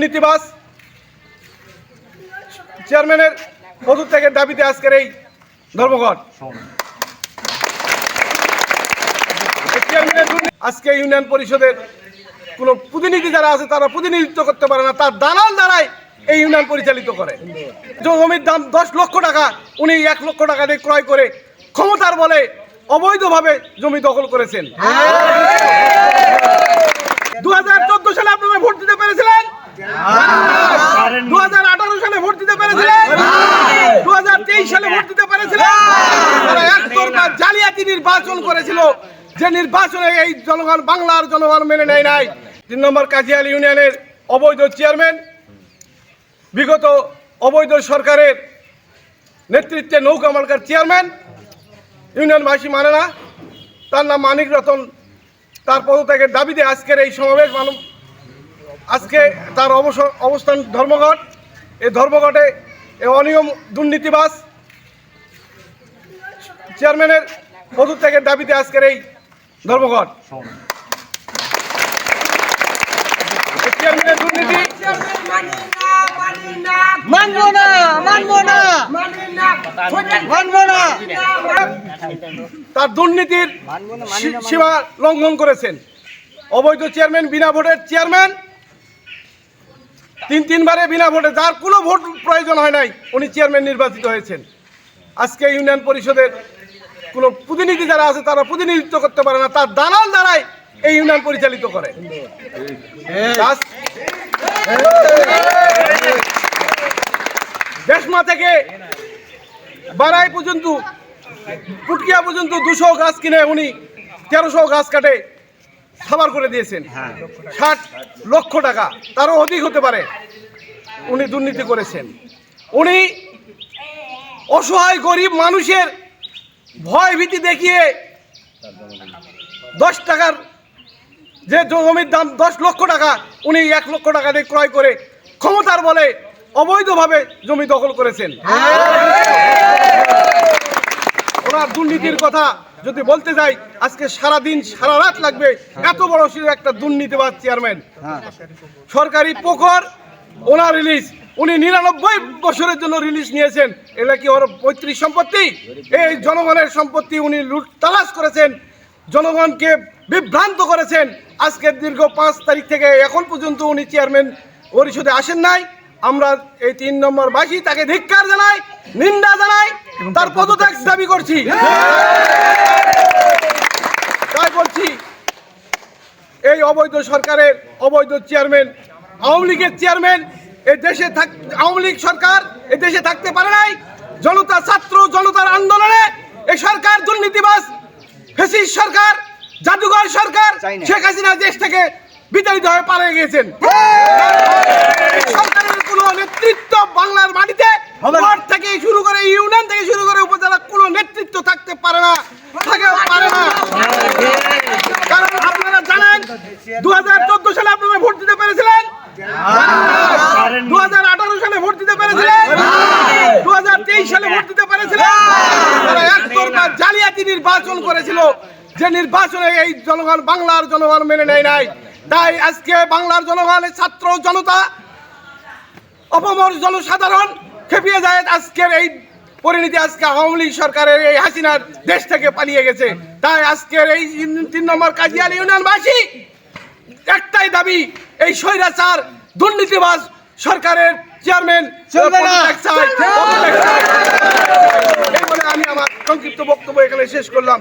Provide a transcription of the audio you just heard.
দুর্নীতিবাজ চেয়ারম্যানের পদত্যাগের দাবিতে আজকের এই ধর্মঘট। আজকে ইউনিয়ন পরিষদের কোনো প্রতিনিধি যারা আছে তারা প্রতিনিধিত্ব করতে পারে না। তার দালাল দ্বারাই এই ইউনিয়ন পরিচালিত করে। জমির দাম দশ লক্ষ টাকা উনি এক লক্ষ টাকা দিয়ে ক্রয় করে ক্ষমতার বলে অবৈধভাবে জমি দখল করেছেন। দু হাজার চোদ্দ সালে আপনারা ভোট দিতে পেরেছিলেন? দু হাজার আঠারো সালে ভোট দিতে পেরেছিলেন। দু হাজার তেইশ সালে ভোট দিতে পেরেছিলেন। তারা একতরফা জালিয়াতি নির্বাচন করেছিল। যে নির্বাচনে এই জনগণ বাংলার জনগণ মেনে নেয় নাই। তিন নম্বর কাজিয়াল ইউনিয়নের অবৈধ চেয়ারম্যান বিগত অবৈধ সরকারের নেতৃত্বে নৌকা মার্কার চেয়ারম্যান ইউনিয়নবাসী মানে না। তার নাম মানিক রতন। তার পদত্যাগের দাবিতে আজকের এই সমাবেশ মানব আজকে তার অবসর অবস্থান ধর্মঘট। এই ধর্মঘটে অনিয়ম দুর্নীতিবাস চেয়ারম্যানের পদত্যাগের দাবিতে আজকের এই ধর্মঘট। চেয়ারম্যানের দুর্নীতি মানবো না মানবো না। মানবো না। তার দুর্নীতির সীমা লঙ্ঘন করেছেন। অবৈধ চেয়ারম্যান বিনা ভোটের চেয়ারম্যান তিন তিনবারে বিনা ভোটে, যার কোনো ভোট প্রয়োজন হয় নাই, উনি চেয়ারম্যান নির্বাচিত হয়েছেন। আজকে ইউনিয়ন পরিষদের কোনো প্রতিনিধি যারা আছে, তারা প্রতিনিধিত্ব করতে পারে না, তার দালাল দ্বারাই এই ইউনিয়ন পরিচালিত করে। দেশমা থেকে বারাই পর্যন্ত, পুটকিয়া পর্যন্ত দুশো গাছ কিনে উনি তেরোশো গাছ কাটে। খাবার করে দিয়েছেন। ষাট লক্ষ টাকা তারও অধিক হতে পারে। উনি দুর্নীতি করেছেন। উনি অসহায় গরিব মানুষের ভয় ভীতি দেখিয়ে দশ টাকার যে জমির দাম দশ লক্ষ টাকা উনি এক লক্ষ টাকা দিয়ে ক্রয় করে ক্ষমতার বলে অবৈধভাবে জমি দখল করেছেন। ওনার দুর্নীতির কথা যদি বলতে যাই আজকে সারা দিন সারা রাত লাগবে। এত বড় সে একটা দুর্নীতিবাদ চেয়ারম্যান। সরকারি পোখর ওনার রিলিজ উনি নিরানব্বই বছরের জন্য রিলিজ নিয়েছেন। এটা কি ওর পৈতৃক সম্পত্তি? এই জনগণের সম্পত্তি উনি লুট তালাশ করেছেন। জনগণকে বিভ্রান্ত করেছেন। আজকের দীর্ঘ পাঁচ তারিখ থেকে এখন পর্যন্ত উনি চেয়ারম্যান পরিষদে আসেন নাই। আমরা এই তিন নম্বর বাসী তাকে ধিক্কার জানাই নিন্দা জানাই তার পদত্যাগ দাবি করছি তাই বলছি এই অবৈধ সরকারের অবৈধ চেয়ারম্যান আওয়ামী লীগের চেয়ারম্যান এই দেশে থাক আওয়ামী লীগ সরকার এ দেশে থাকতে পারে নাই। জনতা ছাত্র জনতার আন্দোলনে এই সরকার দুর্নীতিবাস ফেসিস সরকার জাদুঘর সরকার শেখ হাসিনা দেশ থেকে বিতাড়িত হয়ে পালিয়ে গিয়েছেন। সরকারের কোনো নেতৃত্ব বাংলার মাটিতে থেকে শুরু করে ইউনিয়ন থেকে শুরু করে উপজেলা কোনো নেতৃত্ব থাকতে পারে না থাকে পারে না কারণ আপনারা জানেন দু হাজার চোদ্দ সালে আপনারা ভোট দিতে পেরেছিলেন? দু হাজার আঠারো সালে ভোট দিতে পেরেছিলেন? দু হাজার তেইশ সালে ভোট দিতে পেরেছিলেন? জালিয়াতি নির্বাচন করেছিল। যে নির্বাচনে এই জনগণ, বাংলার জনগণ মেনে নেয় নাই। তাই আজকে বাংলার জনগণের ছাত্র জনতা, অপমর জনসাধারণ খেপিয়ে যায় আজকের এই পরিণতি। আজকে আওয়ামী লীগ সরকারের এই হাসিনার দেশ থেকে পালিয়ে গেছে। তাই আজকের এই তিন নম্বর কাজিয়াল ইউনিয়নবাসী একটাই দাবি এই স্বৈরাচার দুর্নীতিবাজ সরকারের চেয়ারম্যান আমি আমার সংক্ষিপ্ত বক্তব্য এখানে শেষ করলাম।